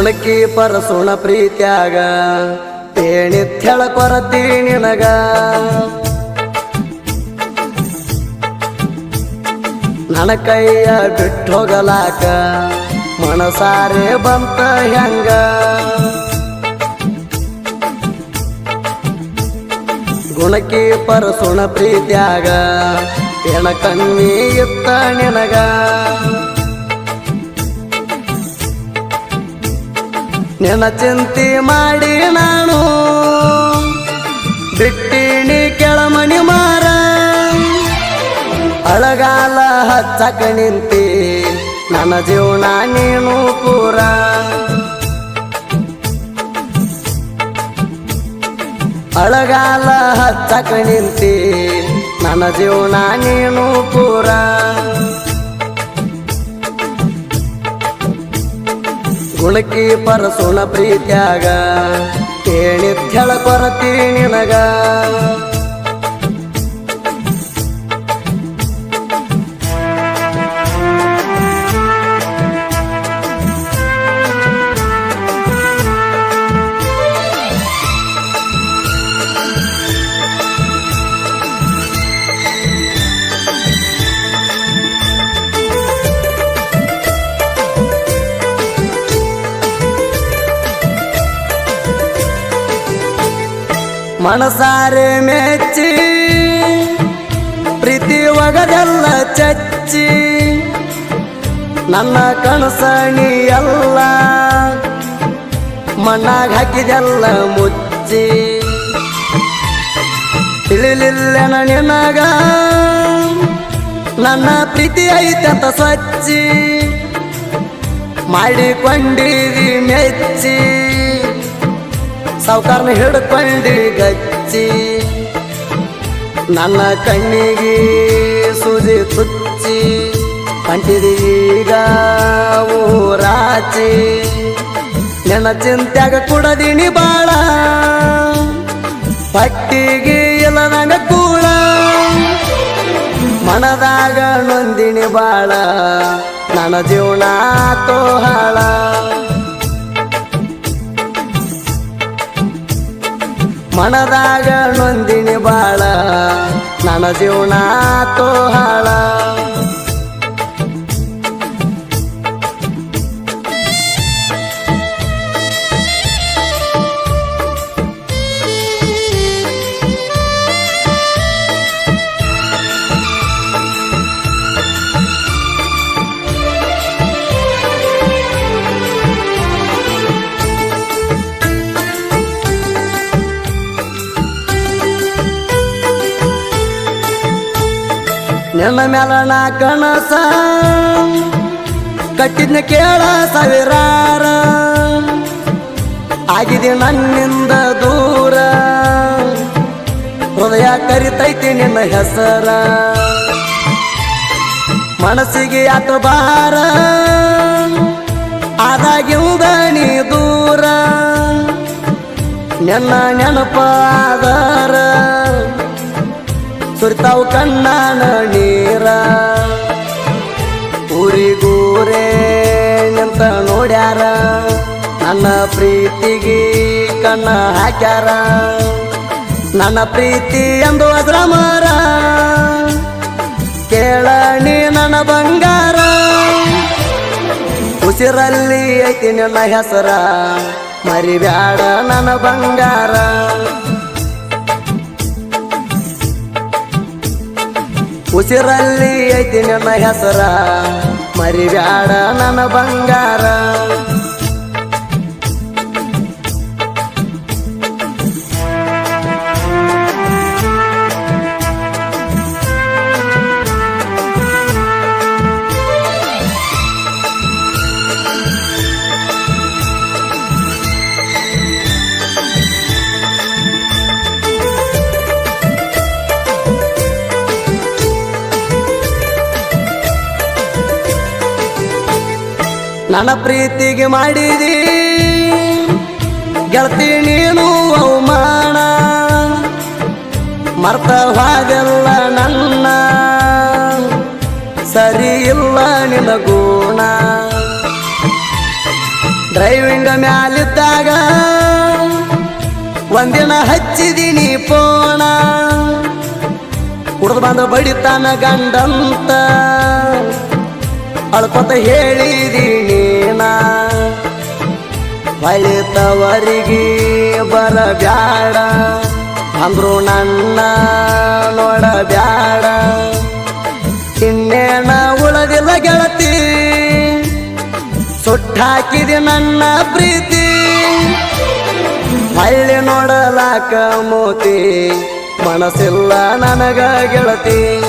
ಗುಣಕಿ ಪರಸುಣ ಪ್ರೀತ್ಯಾಗ, ತೇಣಿತ್ಯಳ ಕೊರತಿ ನಿನಗ. ನನ್ನ ಕೈಯ ಬಿಟ್ಟು ಹೋಗಲಾಕ ಮನಸಾರೆ ಬಂತ ಹೆಂಗ. ಗುಣಕಿ ಪರಸುಣ ಪ್ರೀತ್ಯಾಗ, ಎಣ ಕಣ್ಣಿ ಇತ್ತ ನಿನಗ. ನಿನ್ನ ಚಿಂತೆ ಮಾಡಿ ನಾನು ಬಿಟ್ಟಿನಿ ಕೆಳಮಣಿ ಮಾರ. ಅಳಗಾಲ ಹಚ್ಚಕ ನಿಂತಿ ನನ್ನ ಜೀವನ ನೀನು ಪೂರ ಅಳಗಾಲ ಹಚ್ಚಕ ನಿಂತಿ ನನ್ನ ಜೀವನ ನೀನು ಪೂರ ಗುಣಕಿ ಪರಸುಣ ಪ್ರೀತ್ಯಾಗ ಕೇಳಿದ್ಯಳ ಕೊರತಿ ನಿನಗ. ಮನಸಾರೆ ಮೆಚ್ಚಿ, ಪ್ರೀತಿ ಒಗದೆಲ್ಲ ಚಚ್ಚಿ, ನನ್ನ ಕಣಸಣಿ ಎಲ್ಲ ಮಣ್ಣಾಗ ಹಾಕಿದೆಲ್ಲ ಮುಚ್ಚಿ. ತಿಳಿಲಿಲ್ಲ ನಿನಗ, ನನ್ನ ಪ್ರೀತಿ ಐತಂತ ಸ್ವಚ್ಚಿ ಮಾಡಿಕೊಂಡಿರಿ ಮೆಚ್ಚಿ. ಸಾವುಕಾರನ ಹಿಡ್ಕೊಂಡಿ ಗಚ್ಚಿ. ನನ್ನ ಕಣ್ಣಿಗೆ ಸೂಜಿ ತುಚ್ಚಿ ಈಗ ಊರಾಚಿ. ನನ್ನ ಚಿಂತ್ಯಾಗ ಕುಡದಿನಿ ಬಾಳ. ಪಟ್ಟಿಗೆ ಎಲ್ಲ ನನಗೆ ಕೂಡ ಮನದಾಗ ನೊಂದಿನಿ ಬಾಳ. ನನ್ನ ಜೀವನ ತೋಹಾಳ ಮನದಾಗ ನೊಂದಿನಿ ಬಾಳ ನನ್ನ ಜೀವನ ತೋಹಾಳ ನಿನ್ನ ನಾ ಕನಸ ಕಟ್ಟಿದ್ನ ಕೇಳ ಸಾವಿರಾರ. ಆಗಿದೆ ನನ್ನಿಂದ ದೂರ. ಹೃದಯ ಕರಿತೈತಿ ನಿನ್ನ ಹೆಸರ. ಮನಸ್ಸಿಗೆ ಆತ ಬಾರ ಆದಾಗಿಂದ ನೀ ದೂರ. ನಿನ್ನ ನೆನಪಾದಾರ ಸುರಿತಾವು ಕಣ್ಣಾನ ನೀರ. ಊರಿಗೂರೇ ನಿಂತ ನೋಡ್ಯಾರ? ನನ್ನ ಪ್ರೀತಿಗೆ ಕಣ್ಣ ಹಾಕ್ಯಾರ. ನನ್ನ ಪ್ರೀತಿ ಎಂದು ಅದ್ರ ಮಾರ. ನೀ ನನ್ನ ಬಂಗಾರ. ಉಸಿರಲ್ಲಿ ಐತಿ ನಿನ್ನ ಹೆಸರ. ಮರಿಬ್ಯಾಡ ನನ್ನ ಬಂಗಾರ. ಉಸಿರಲ್ಲಿ ಐತಿ ನನ್ನ ಹೆಸರ. ಮರಿಬ್ಯಾಡ ನನ್ನ ಬಂಗಾರ. ನನ್ನ ಪ್ರೀತಿಗೆ ಮಾಡಿದಿ. ಗೆಳತಿ ನೀನು ಅವಮಾನ ಮರ್ತ ಹಾಗೆಲ್ಲ ನನ್ನ. ಸರಿ ಇಲ್ಲ ನಿನ್ನ ಗುಣ. ಡ್ರೈವಿಂಗ್ ಮ್ಯಾಲಿದ್ದಾಗ ಒಂದಿನ ಹಚ್ಚಿದೀನಿ ಪೋಣ. ಕುಡ್ದು ಬಂದು ಬಡಿತಾನ ಗಂಡಂತ. ಅಳ್ಕೊತ ಹೇಳಿದೀನಿ ನಾ ಬರಬ್ಯಾಡ. ಅಂದ್ರು ನನ್ನ ನೋಡಬ್ಯಾಡ. ಇನ್ನೇನ ಉಳದಿಲ್ಲ ಗೆಳತಿ. ಸುಟ್ಟಾಕಿದೆ ನನ್ನ ಪ್ರೀತಿ. ಹಳ್ಳಿ ನೋಡಲಾಕ ಮೋತಿ. ಮನಸ್ಸಿಲ್ಲ ನನಗ ಗೆಳತಿ.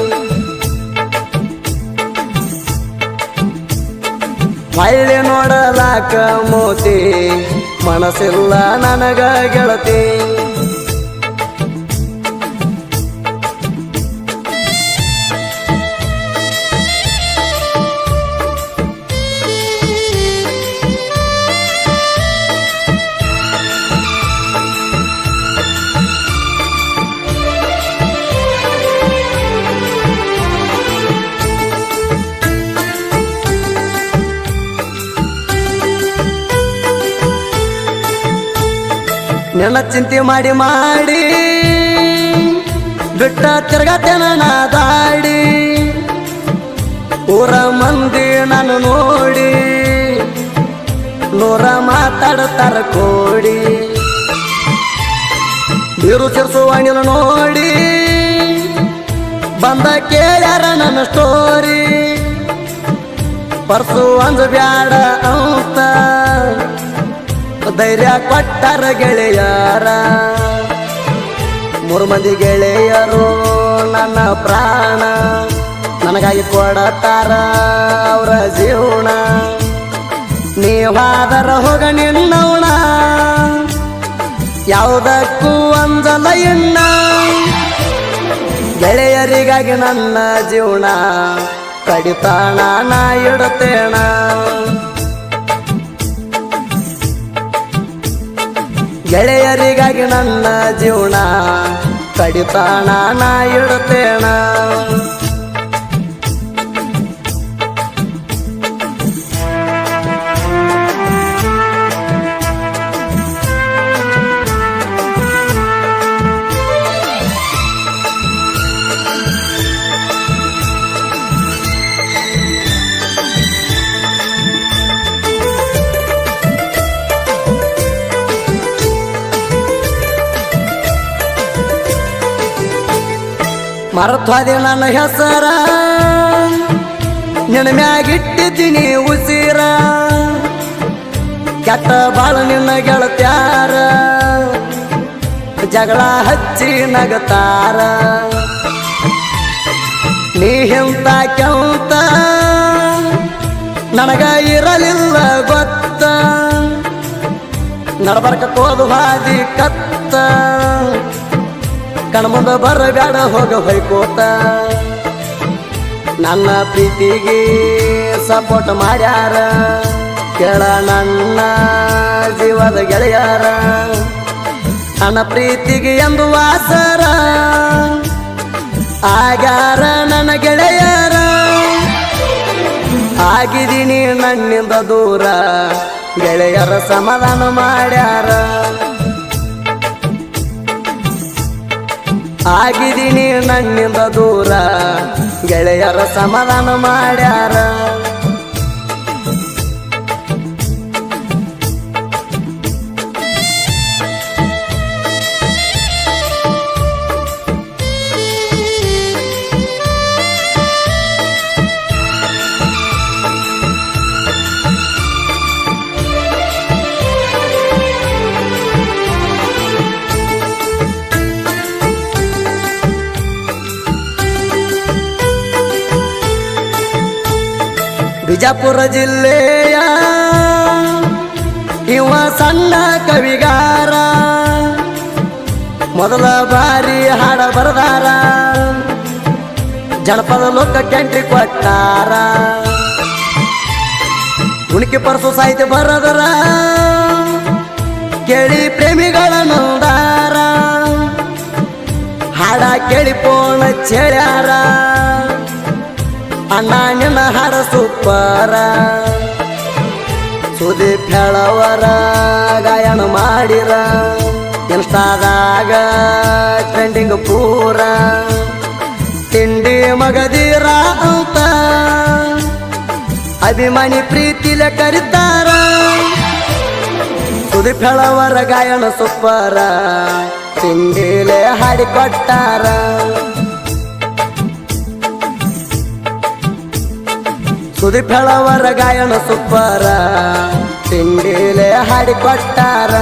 ಹಳ್ಳಿ ನೋಡಲಾಕ ಮೋತಿ ಮನಸ್ಸಿಲ್ಲ ನನಗ ಗೆಳತಿ. ನಿನ್ನ ಚಿಂತೆ ಮಾಡಿ ಮಾಡಿ ಬಿಟ್ಟ ತಿರ್ಗತೇನ ನಾ ದಾಡಿ. ಊರ ಮಂದಿ ನಾನು ನೋಡಿ ನೂರ ಮಾತಾಡ್ತಾರ ಕೋಡಿ. ನೀರು ಸಿರ್ಸುವಾಣಿನ ನೋಡಿ ಬಂದ ಕೇಳ್ಯಾರ ನನ್ನ ಸ್ಟೋರಿ ಪರ್ಸು ಒಂದು ಬ್ಯಾಡ ಅಂತ. ಧೈರ್ಯ ಕೊಟ್ಟರ ಗೆಳೆಯರ. ಮೂರು ಮಂದಿ ಗೆಳೆಯರು ನನ್ನ ಪ್ರಾಣ. ನನಗಾಗಿ ಕೊಡತಾರ ಅವರ ಜೀವನ. ನೀವಾದರ ಹೋಗ ನಿನ್ನವಣ ಯಾವುದಕ್ಕೂ ಅಂದಲ ಎಣ್ಣ ಗೆಳೆಯರಿಗಾಗಿ ನನ್ನ ಜೀವನ ಕಡಿತಾಣ, ನಾ ಇಡುತ್ತೇಣ ಗೆಳೆಯರಿಗಾಗಿ ನನ್ನ ಜೀವನ ಕಡಿತಾಣ ನಾ ಇಡುತ್ತೇಣ. ಮರತ್ವಾದಿ ನನ್ನ ಹೆಸರ ಮ್ಯಾಗಿಟ್ಟಿದ್ದೀನಿ ಉಸಿರ. ಕೆಟ್ಟ ಬಾಳ ನಿನ್ನ ಗೆಳತ್ಯಾರ. ಜಗಳ ಹಚ್ಚಿ ನಗತಾರ. ನೀ ಹಿಂತ ಕೆಂತ. ನನಗ ಇರಲಿಲ್ಲ ಗೊತ್ತ. ನಡಬರ್ಕ ಕೋದು ಹಾದಿ ಕತ್ತ. ಕಣ್ಮುಂದ ಬರಬೇಡ ಹೋಗ ಹೊಯ್ಕೋತ ನನ್ನ ಪ್ರೀತಿಗೆ ಸಪೋರ್ಟ್ ಮಾಡ್ಯಾರ. ಕೆಳ ನನ್ನ ಜೀವದ ಗೆಳೆಯಾರ. ನನ್ನ ಪ್ರೀತಿಗೆ ಎಂದು ವಾಸರ. ಆಗ್ಯಾರ ನನ್ನ ಗೆಳೆಯರ. ಆಗಿದ್ದೀನಿ ನನ್ನಿಂದ ದೂರ. ಗೆಳೆಯರ ಸಮಾಧಾನ ಮಾಡ್ಯಾರ. ಆಗಿದ್ದೀನಿ ನನ್ನಿಂದ ದೂರ. ಗೆಳೆಯರ ಸಮಾಧಾನ ಮಾಡ್ಯಾರ. ಬಿಜಾಪುರ ಜಿಲ್ಲೆಯ ಇವ ಸಣ್ಣ ಕವಿಗಾರ. ಮೊದಲ ಬಾರಿ ಹಾಡ ಬರದಾರ. ಜನಪದ ಲೋಕ ಎಂಟ್ರಿ ಕೊಟ್ಟಾರ. ಉಣಿಕೆ ಪರಸು ಸಾಹಿತ್ಯ ಬರದರ. ಕೇಳಿ ಪ್ರೇಮಿಗಳ ನಂದಾರ ಹಾಡ ಕೇಳಿ ಪೋಣ ಚೆಳ್ಯಾರ. ಅಣ್ಣ ಹರ ಸೂಪರ ಸುದೀಪ್ ಹೇಳವರ ಗಾಯನ ಮಾಡಿರ. ಇನ್ಸ್ಟಾದಾಗ ಟ್ರೆಂಡಿಂಗ್ ಪೂರ. ತಿಂಡಿ ಮಗದೀರ ಅಂತ ಅಭಿಮಾನಿ ಪ್ರೀತಿಲೆ ಕರೀತಾರ ಸುದೀಪ್ ಹೇಳವರ ಗಾಯನ ಸುಪ್ಪಾರ. ತಿಂಡಿಲೆ ಹಾಡಿಕೊಟ್ಟಾರ ಸುದೀಪ್ ಹೇಳವರ ಗಾಯನ ಸುಪ್ಪರ ತಿಂಡಿಲೆ ಹಾಡಿಕೊಟ್ಟಾರ.